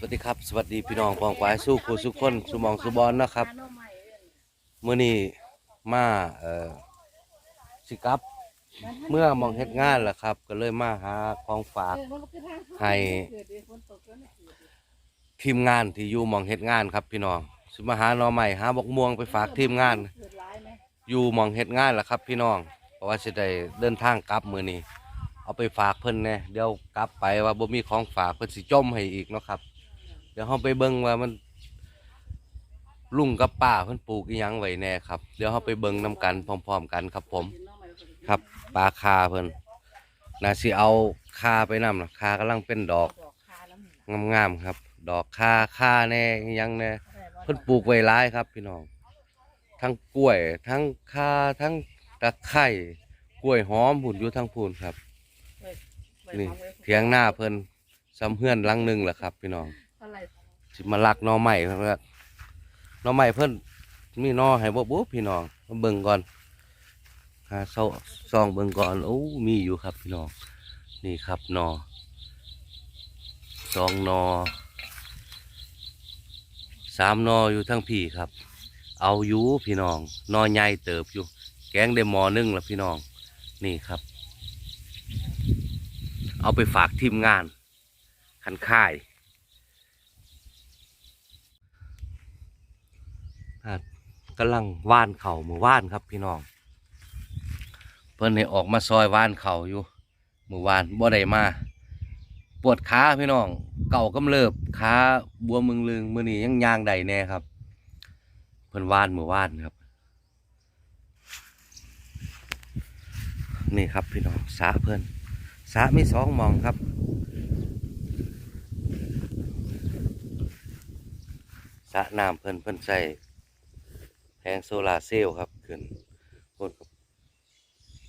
วัสดีครับ สวัสดีพี่น้องปองปายสู้ครูสุกคนสุมองสุบอลนะครับเมื่อนี้มาเอ่อสิกลับ เมื่อมองเฮ็ดงานแหละครับ ก็เลยมาหาของฝากให้ทีมงานที่อยู่มองเฮ็ดงานครับ พี่น้องสิมาหาหน่อใหม่หาบกม่วงไปฝากทีมงาน อยู่มองเฮ็ดงานแหละครับ พี่น้องเพราะว่าสิได้เดินทางกลับมื้อนี้เอาไปฝากเพิ่นแน่เดี๋ยวกลับไปว่าบ่มีของฝากเพิ่นสิจมให้อีกเนาะครับ ดี๋ยวเฮาไปเบิ่งว่ามันลุงกับป้าเพิ่นปลูกอีหยังไว้แน่ครับ เดี๋ยวเฮาไปเบิ่งนํกันพร้อม ๆ กันครับ ผม ครับปลาคาเพิ่นน่าสิเอาคาไปนำนะคากำลังเป็นดอกงามๆครับ ดอกคาคาแน่อีหยังแน่เพิ่นปลูกไว้หลายครับ พี่น้องทั้งกล้วย ทั้งคาทั้งตะไคร้กล้วยหอมพุ่นอยู่ทั้งพูนครับนี่เถียงหน้าเพิ่นซ้ำเฮือนลังหนึ่งแหละครับ พี่น้อง สิมาลักนอใหม่เพิ่นว่าหน่อใหม่เพิ่นมีนอให้บ่บุ๊พี่น้องเบิ่งก่อนหาเซาซองเบิ่งก่อนโอ้มีอยู่ครับพี่น้องนี่ครับนอสองนอสามนออยู่ทั้งพี่ครับ เอาอยู่พี่น้องนอใหญ่เติบอยู่ แกงได้หมอนึ่งแล้วพี่น้อง นี่ครับ เอาไปฝากทีมงาน คันค่าย อะ กำลังว่านเข่ามือว่านครับพี่น้อง เพิ่นให้ออกมาซอยว่านเข่าอยู่มือว่านบ่ได้มาปวดขาพี่น้อง เก่ากำเริบขาบวมมึงลึงมือนี้ยังยางใดแน่ครับ เพิ่นว่านมือว่านครับ นี่ครับพี่น้องสาเพิ่นสามีสองมองครับสระน้ำเพิ่นเพิ่นใส่ แผงโซลาเซลล์ครับขึ้นเพิ่น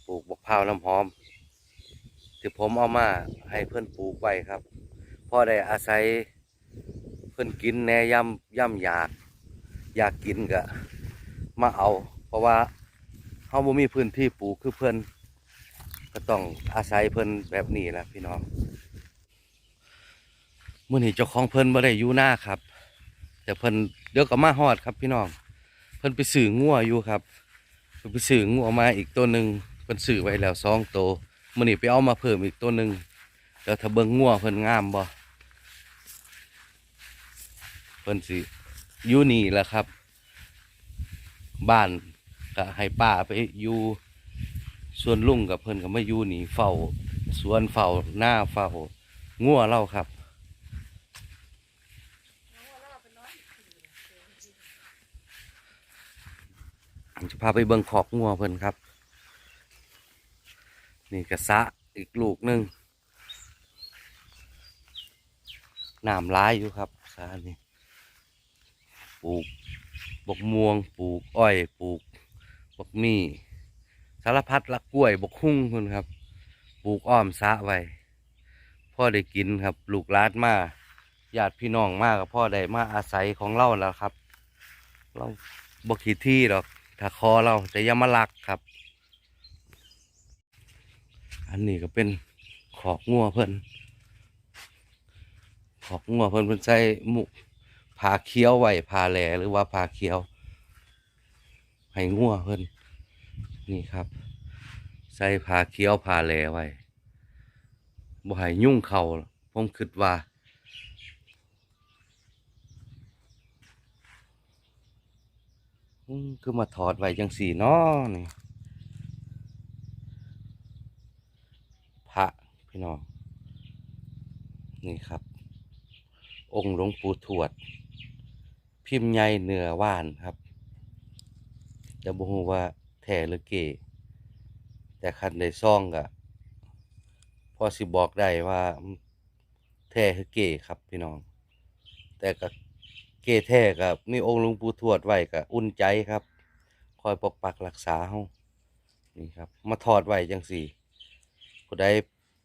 ปลูกบกพร้าวน้ำหอมที่ผมเอามาให้เพิ่อนปลูกไว้ครับพ่อได้อาศัยเพิ่อนกินแน่ย่ำย่ำอยาก อยากกินก็มาเอา เพราะว่าเฮาบ่มีพื้นที่ปลูกคือเพิ่อนก็ต้องอาศัยเพิ่อนแบบนี้แหละพี่น้องมื้อนี้เจ้าของเพิ่นบ่ได้อยู่หน้าครับ แต่เพิ่นเดี๋ยวก็มาฮอดครับพี่น้อง เพิ่นไปสื่องัวอยู่ครับเพิ่นไปสื่องัวมาอีกตัวหนึ่งเพิ่นสื่อไว้แล้วสองตัวมื้อนี้ไปเอามาเพิ่มอีกตัวหนึ่งเดี๋ยวถ้าเบิ่งงัวเพิ่นงามบ่เพิ่นสิอยู่นี่แหละครับ บ้านก็ให้ป้าไปอยู่ส่วนลุงกับเพิ่นก็มาอยู่นี่เฝ้าสวนเฝ้าหน้าเฝ้างัวเราครับ ผมจะพาไปเบิ่งขอกงัวเพิ่นครับ นี่กระสะอีกลูกหนึ่งน้ำร้ายอยู่ครับสานี่ปลูกบกม่วงปลูกอ้อยปลูกบกมี่สารพัดละกล้วยบกหุ่งเพิ่นครับ ปลูกอ้อมสะไว้พ่อได้กินครับลูกลานมาญาติพี่น้องมากกับพ่อได้มาอาศัยของเราแล้วครับ เราบกขีดที่หรอก ถ้าคอเราจะอยามาลักครับ อันนี้ก็เป็นขอกงัวเพิ่นขอกงัวเพิ่นเพิ่นใส่หมุผ่าเคี้ยวไหวผ่าแหลหรือว่าผ่าเคี้ยวให้งัวเพิ่นนี่ครับ ใส่ผ่าเคี้ยวผ่าแหลไว้บ่ให้ยุ่งเข่าผมคิดว่า อืม คือมาถอดไว้จังสี่น้อนี่พระพี่น้องนี่ครับ องค์หลวงปู่ทวด พิมพ์ใหญ่เหนือว่านครับจะบ่ฮู้ว่าแท้หรือเก๋แต่คันได้ซ่องก็พอสิบอกได้ว่าแท้หรือเก๋ครับพี่น้อง แต่ก็ เกแท้กับมีองค์หลวงปู่ทวดไว้กับอุ่นใจครับ คอยปกปักรักษาเฮานี่ครับ มาถอดไว้จังสี่ผู้ใด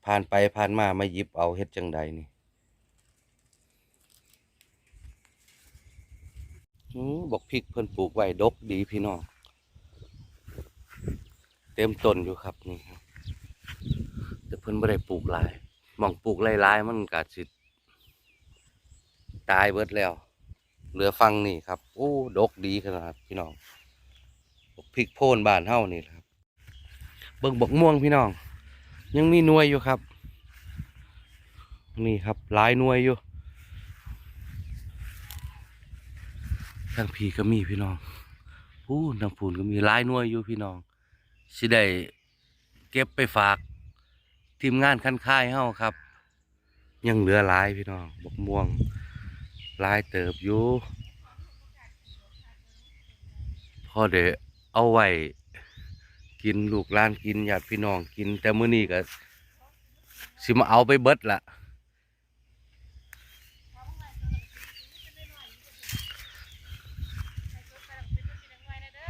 ผ่านไปผ่านมามาหยิบเอาเฮ็ดจังใดนี่บอกพริกเพิ่นปลูกไว้ดกดีพี่น้องเต็มต้นอยู่ครับนี่ครับ แต่เพิ่นบ่ได้ปลูกหลายมองปลูกหลายๆมันก็สิตายเบิดแล้ว เหลือฟังนี่ครับโอ้ดกดีขนาดพี่น้องพริกโพนบานเฮานี่ครับ เบิ่งบกม่วงพี่น้อง ยังมีนวยอยู่ครับ นี่ครับหลายนวยอยู่ทางพีก็มีพี่น้องอู้ทางพูนก็มีหลายนวยอยู่พี่น้องสิได้เก็บไปฝากทีมงานคันค่ายเฮาครับ ยังเหลือหลายพี่น้องบกม่วง ลายเติบอยู่พอเดเอาไว้กินลูกหลานกินญาติพี่น้องกิน แต่มื้อนี้ก็สิมาเอาไปเบิดละ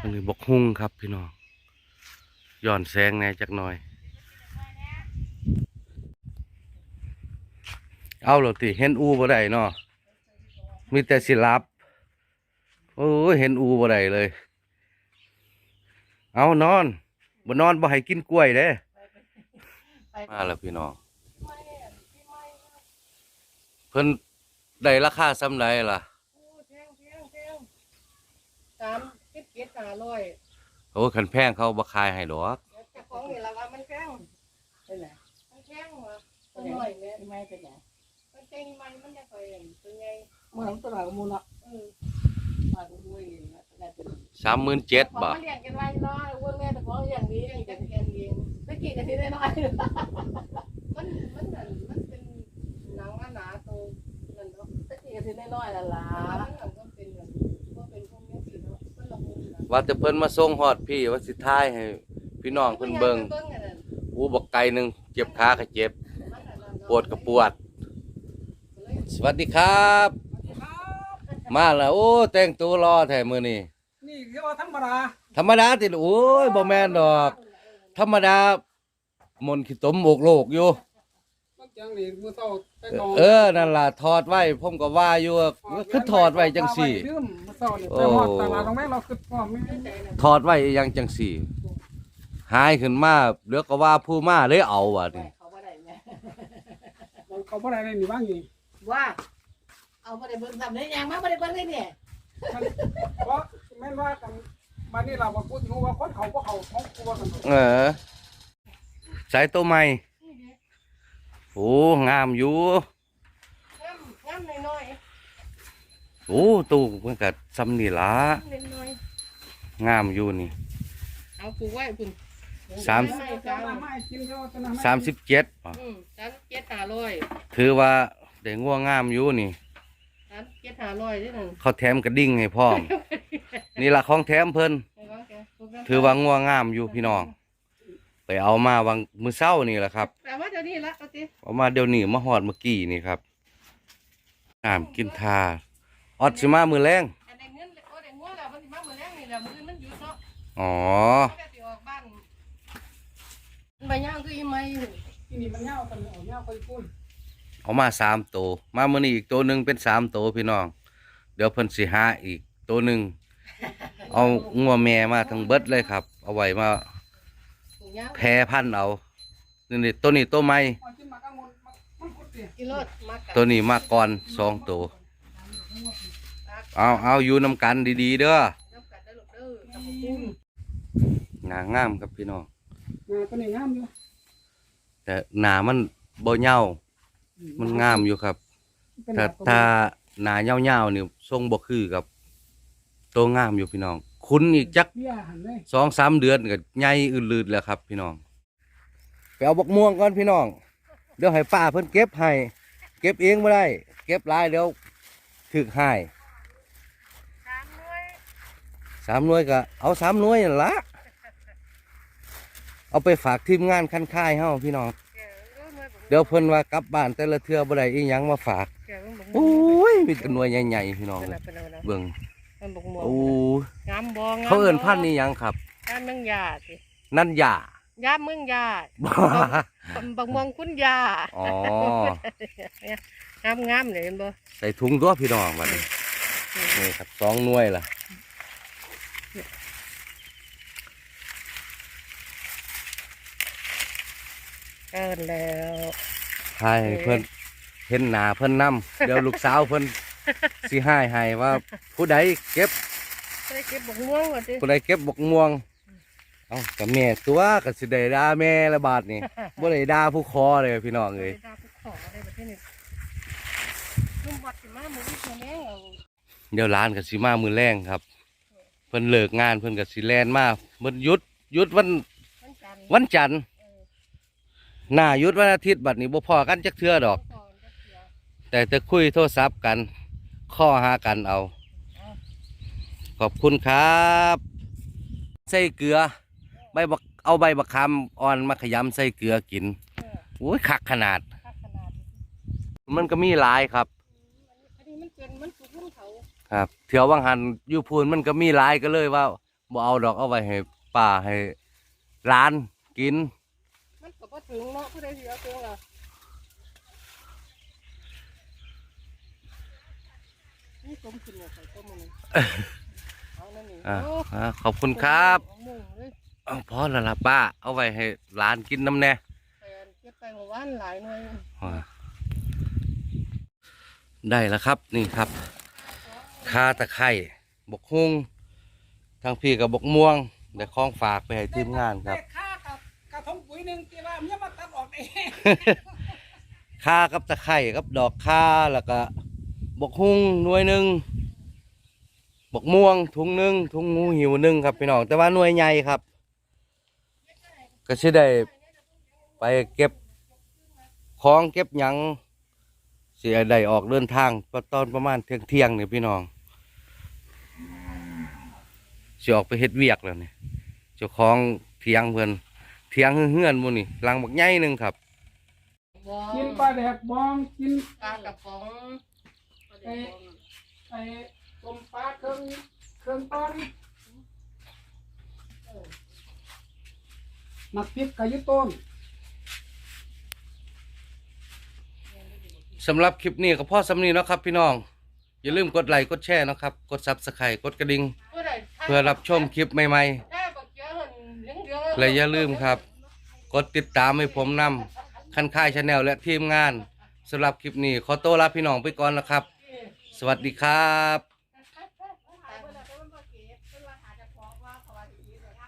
อันนี้บกฮุ่งครับพี่น้องย้อนแสงแน่จักหน่อย เอาหรอติเห็นอูบ่ได้เนาะ มีแต่สิรับ โอ้ยเห็นอูบ่ได้เลย เอานอนบ่นอนบ่ให้กินกล้วยเด้มาแล้วพี่น้อง เพิ่นได้ราคาซ้ำใดล่ะโอ้แพงแพงแพงสามสิบเจ็ดห้าร้อยโอ้คันแพงเขาบ่ขายให้ดอกเจ้าของนี่ละว่ามันแพงเป็นไรมันแพงว่ะตัวน้อยเนี่ยไม่เป็นไรมันเต็งมันมันจะคอยเห็นตัว ใหญ่เมื่อผมตัวหลังมูลเนาะเออมาดูด้วยนะแต่เป็นสามหมื่นเจ็ดของบาทมันเลี้ยงกันไว้น้อยอ้วนแม่แต่ของอย่างนี้เลี้ยงกันเองเองไม่กี่นาทีได้น้อยมันมันนั่นมันเป็นหนังหนาๆโตนั่นเนาะตะกี้ทีน้อยๆละล่ะขามันนั่นก็เป็นแบบว่าเป็นพวกนี้สิเนาะมันละมุนนะว่าแต่เพิ่นมาส่งฮอดพี่ว่าสิทายให้ พี่น้องเพิ่นเบิ่งเบิ่งอันนั้นอูบักไก่หนึงเจ็บขาก็เจ็บ มันอันนั้นเนาะ ปวดก็ปวด สวัสดีครับ มาแล้วโอ้แต่งตัวรอแท้มื้อนี้นี่เรียกว่าธรรมดาธรรมดาติโอ้ยบ่แม่นดอก ธรรมดามนต์ขี้ตมโอกโลกอยู่ต้องจังนี่มือเศร้าแต่นอนเออนั่นล่ะถอดไว้ผมก็ว่าอยู่ว่าคือถอดไว้จังสี่ ลืมมือเศร้านี่โอ้แต่ฮอดตลาดตรงแม่เราคือพ่อไม่ถอดไว้อยังจังสี่ หายขึ้นมาเหลือก็ว่าผู้มาเลยเอาว่ะนี่เขาบ่ได้ไงเขาบ่ได้ในนี่บ้างนี่ว่า เอาบ่ได้เบิ่งทำได้ยังมาบ่ได้เบิ่งได้เนี่ยมันเพราะแม่นว่ากันมานี่เราบ่พูดถึงว่าคนเขาบ่เขาของกลัวกันเออใส่ตัวใหม่โอ้งามอยู่งามงามน้อยโอ้ตู้มันก็ซ้ำนี่ล่ะๆเล็กน้อยงามอยู่นี่เอาปลูกไว้คุณสามไม่จะไม่กินเท่าจะนะสามสิบเจ็ดอืมสามเจ็ดห้าร้อยถือว่าได้งัวงามอยู่นี่ สามเจ็ดห้าร้อยนี่นั่นเขาแถมกระดิ่งให้พร้อม นี่ละของแถมเพิ่นไปวางแกปลูกน้ำถือว่างัวงามอยู่พี่น้อง ไปเอามาวังมือเศร้านี่แหละครับแต่ว่าเดี๋ยวนี้ละเอาสิเอามาเดี๋ยวนี้มาหอดเมื่อกี้นี่ครับน้ำกินทาออดสิมามือแรงอันใดเงินโอ้ได้งัวแล้วมันสิมาเมื่อแรงนี่แหละมื้อมันหยุดเนาะอ๋อมันก็สิออกบ้านใบย่างคืออีไม้อยู่ที่นี่มันเงากันเอาเงาไปพูด เอามาสามตัวมามื่อนี้อีกตัวหนึ่งเป็นสามตัวพี่น้อง เดี๋ยวเพิ่นสิหาอีกตัวหนึ่งเอางัวแม่มาทั้งเบิดเลยครับ เอาไว้มาปลูกย่างแพร่พันธุ์เอานี่นี่ตัวนี้ตัวใหม่พอกินมาก็งนมันกุดสิกิโลดมากตัวนี้มาก่อนสองตัวเอาเอาอยู่นำกันดีๆเด้อน้ำกัดได้ลูกเด้อกับปุ้นหนางามครับพี่น้องงาตัวนี้งามอยู่แต่หนามันบ่เหย้า มันงามอยู่ครับถ้าถ้าหนาเหย้าๆนี่ทรงบ่คือกับตัวงามอยู่พี่น้อง คุณอีกจักเบี้ยหันเลยสองสามเดือนก็ใหญ่อื่นลืดแล้วครับ พี่น้องไปเอาบกม่วงก่อนพี่น้อง เดี๋ยวให้ป้าเพิ่นเก็บให้เก็บเองไม่ได้ เก็บหลายเดี๋ยวถึกให้สามหน่วยสามหน่วยก็เอาสามหน่วยนั่นละเอาไปฝากทีมงานคันค่ายเฮาพี่น้องแก เออหน่วยบ่เดี๋ยวเพิ่นว่ากลับบ้านแต่ละเทื่อบ่ได้อีหยังมาฝากแกมันบ่โอ้ยมีแต่หน่วยใหญ่ๆพี่น้อง เป็นเลอะยเป็นอะไรเบิ่งมันบกม่วงโอ้ยงามบ่งามเขาเอิ้นพันธุ์นี้หยังครับ งามเมืองยาสินั่นหยายามเมืองยาบ่บักม่วงคุณยาอ๋องามงามเลยเห็นบ่ใส่ถุงตัวพี่น้องบัดนี้นี่ครับสองหน่วยล่ะ เอินแล้วให้เพิ่นเห็นหน้าเพิ่นนํเดี๋ยวลูกสาวเพิ่นสิให้ให้ว่า ผู้ใดเก็บไปเก็บบักม่วงก่อนสิผู้ใดเก็บบักม่วงเอ้ากับแม่ตัวก็สิได้ด่าแม่ละบาทนี่บ่ได้ด่าผู้คอเลยพี่น้องเอ้ยไปดาไปขอได้ประเทศนี้ลุงบัดสิมามือที่แม่เอาเดี๋ยวร้านก็สิมามื้อแรงครับ เพิ่นเลิกงานเพิ่นก็สิแล่นมาเพิ่นหยุดหยุดวันวันจันทร์ วันจันทร์ เออ หน้าหยุดวันอาทิตย์บัดนี้บ่พอกันจักเทื่อดอกก่อนจะเสียแต่จะคุยโทรศัพท์กัน ข้อหากันเอา ขอบคุณครับใส่เกลือใบบักเอาใบบักคำอ่อนมาขยำใส่เกลือกินเออโอ้ยคักขนาดคักขนาดนี้มันก็มีหลายครับอันนี้มันเป็นมันสุกมันเขาครับเถียววังหันอยู่พูนมันก็มีหลายก็เลยว่าบ่เอาดอกเอาไว้ให้ป้าให้ร้านกินมัน ก็บ่ถึงเนาะผู้ใดสิเอาถึงล่ะนี่สมกินเนี่ยใส่ต้มมันเอานั่นนี่อ่าโอ้อ่าขอบคุณครับเอามุ่งเลยเอาพอแล้วล่ะป้า เอาไว้ให้ร้านกินน้ำแน่ แฟนเก็บไปเมื่อวานหลายหน่วยอ่าได้แล้วครับนี่ครับคาตะไคร่บกฮุงทางพี่กับบกม่วงเดี๋ยวของฝากไปให้ทีมงานครับแต่ค่า หนึ่งที่ว่าเมียมาตัดออกเองคากับตะไคร่กับดอกคาแล้วก็บกฮุงหน่วยหนึ่งบกม่วงถุงหนึ่งถุงงูหิวหนึ่งครับพี่น้องแต่ว่าหน่วยใหญ่ครับ ก็สิได้ไปเก็บของเก็บหยังเสิได้ออกเดินทางตอนประมาณเที่ยงเที่ยงเนี่ยพี่น้องสิออกไปเฮ็ดเวียกแล้วเนี่ยเจ้าของเที่ยงเพิ่น เทียงเฮือนๆหมู่นี่หลังบักใหญ่หนึงครับบอกินงปลาแดกบองกินปลากระป๋องไอ้ไอ้ต้มปลาเครื่องเครื่องตอนหมักพริกกะยุต้นสำหรับคลิปนี้ก็พอสำนีเนาะครับ พี่น้อง อย่าลืมกดไลค์กดแชร์เนาะครับ กดซับสไครต์กดกระดิ่งผู้ใดเพื่อรับชมคลิปใหม่แและอย่าลืมครับ กดติดตามให้ผมนำคันค่ายชาแนลและทีมงานสำหรับคลิปนี้ขอตัวลาพี่น้องไปก่อนนะครับ สวัสดีครับ